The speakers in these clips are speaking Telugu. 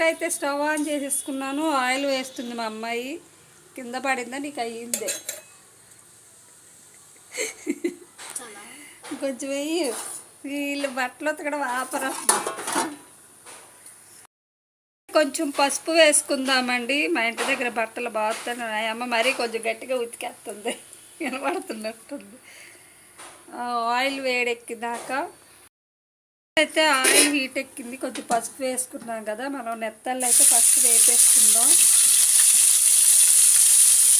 ఫస్ట్ అయితే స్టవ్ ఆన్ చేసేసుకున్నాను. ఆయిల్ వేస్తుంది మా అమ్మాయి. కింద పడిందా? నీకు అయ్యిందే. కొంచెం వెయ్యి వీళ్ళు బట్టలు ఉతకడం వాపరం కొంచెం పసుపు వేసుకుందామండి. మా ఇంటి దగ్గర బట్టలు బాగుతున్నాయి. అమ్మ మరీ కొంచెం గట్టిగా ఉతికేస్తుంది. వినబడుతున్నట్టుంది ఆయిల్ వేడెక్కిదాకా అయితే ఆయిల్ హీట్ ఎక్కింది. కొంచెం పసుపు వేసుకున్నాం కదా మనం నెత్తళ్ళు అయితే ఫస్ట్ వేపేసుకుందాం.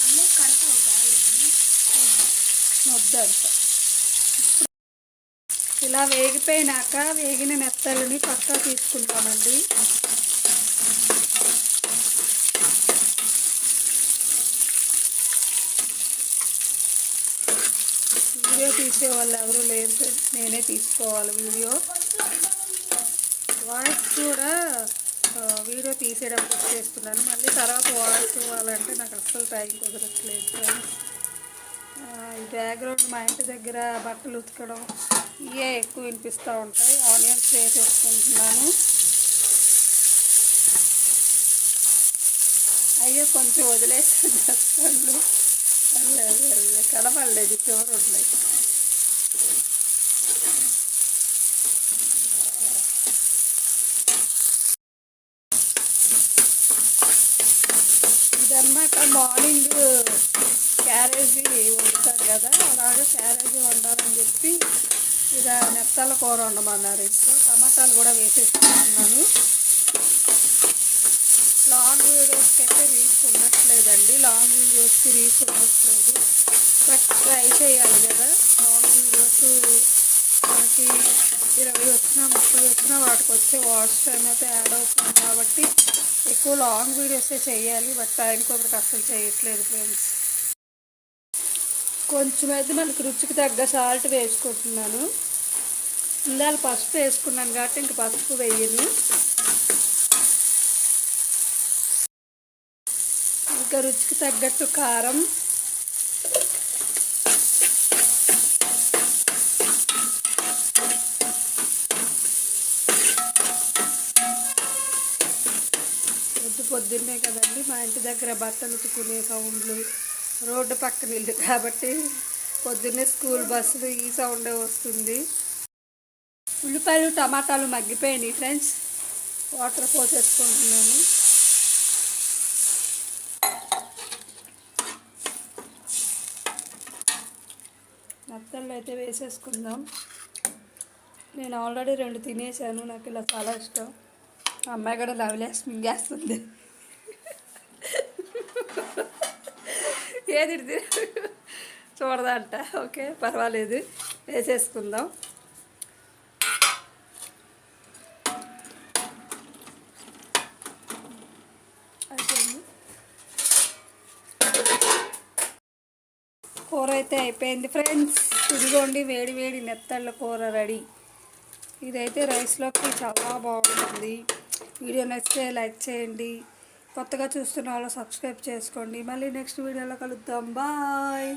అన్నీ కడతావు ఇలా వేగిపోయినాక వేగిన నెత్తళ్ళని పక్కా తీసుకుంటామండి. తీసే వాళ్ళు ఎవరు లేరు నేనే తీసుకోవాలి వీడియో. వాయిస్ కూడా వీడియో తీసేటప్పుడు చేస్తున్నాను. మళ్ళీ తర్వాత వాయిస్ ఇవ్వాలంటే నాకు అస్సలు టైం కుదరట్లేదు ఫ్రెండ్స్. ఈ బ్యాక్గ్రౌండ్ మా ఇంటి దగ్గర బట్టలు ఉతకడం ఇవే ఎక్కువ వినిపిస్తూ ఉంటాయి. ఆనియన్స్ వేసేసుకుంటున్నాను. అయ్యో కొంచెం వదిలేసాను. చెప్తాను కనపడలేదు. చివరి ఉన్నాయి ఇదన్నమాట మార్నింగ్ క్యారేజీ వండుతాం కదా అలాగే క్యారేజీ వండాలని చెప్పి ఇలా నెత్తల కూర వండమన్నారు. ఇంట్లో టమాటాలు కూడా వేసేసుకుంటున్నాను. లాంగ్ వీడియోస్కి అయితే రీచ్ ఉండట్లేదండి. లాంగ్ వీడియోస్కి రీచ్ ఉండట్లేదు. బట్ ట్రై చేయాలి కదా. మనకి ఇరవై వచ్చినా ముప్పై వచ్చినా వాటికి వచ్చే వాచ్ టైం అయితే యాడ్ అవుతుంది కాబట్టి ఎక్కువ లాంగ్ వీడియోసే చేయాలి బట్ టైం కొద్దిగా అసలు చేయట్లేదు ఫ్రెండ్స్. కొంచెం అయితే మనకి రుచికి తగ్గ సాల్ట్ వేసుకుంటున్నాను. ఇందాక పసుపు వేసుకున్నాను కాబట్టి ఇంక పసుపు వేయను. ఇంకా రుచికి తగ్గట్టు కారం రోజు పొద్దున్నే కదండి మా ఇంటి దగ్గర బట్టలు ఉతుకునే సౌండ్లు. రోడ్డు పక్కన ఇల్లు కాబట్టి పొద్దున్నే స్కూల్ బస్సులు ఈ సౌండ్ వస్తుంది. ఉల్లిపాయలు టమాటాలు మగ్గిపోయినాయి ఫ్రెండ్స్. వాటర్ పోసేసుకుంటున్నాను. నత్తళ్ళు అయితే వేసేసుకుందాం. నేను ఆల్రెడీ రెండు తినేసాను నాకు ఇలా చాలా ఇష్టం. అమ్మాయి కూడా లవ్లేస్ మింగేస్తుంది ఏది చూడదంట ఓకే పర్వాలేదు వేసేసుకుందాం కూర అయితే అయిపోయింది ఫ్రెండ్స్ ఇదిగోండి వేడి వేడి నెత్తళ్ళ కూర రెడీ ఇదైతే రైస్లోకి చాలా బాగుంటుంది. వీడియో నచ్చితే లైక్ చేయండి. కొత్తగా చూస్తున్న వాళ్ళు సబ్స్క్రైబ్ చేసుకోండి. మళ్ళీ నెక్స్ట్ వీడియోలో కలుద్దాం. బాయ్.